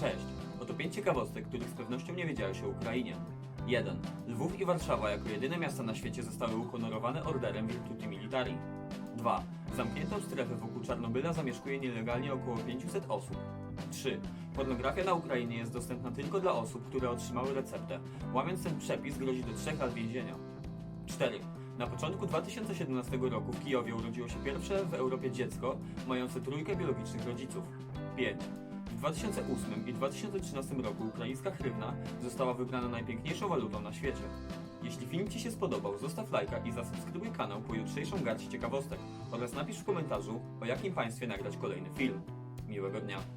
Cześć, oto 5 ciekawostek, których z pewnością nie wiedziałeś o Ukrainie. 1. Lwów i Warszawa jako jedyne miasta na świecie zostały uhonorowane orderem Virtuti Militari. 2. Zamkniętą strefę wokół Czarnobyla zamieszkuje nielegalnie około 500 osób. 3. Pornografia na Ukrainie jest dostępna tylko dla osób, które otrzymały receptę. Łamiąc ten przepis grozi do 3 lat więzienia. 4. Na początku 2017 roku w Kijowie urodziło się pierwsze w Europie dziecko mające trójkę biologicznych rodziców. 5. W 2008 i 2013 roku ukraińska hrywna została wybrana najpiękniejszą walutą na świecie. Jeśli film Ci się spodobał, zostaw lajka i zasubskrybuj kanał po jutrzejszą garść ciekawostek oraz napisz w komentarzu, o jakim państwie nagrać kolejny film. Miłego dnia.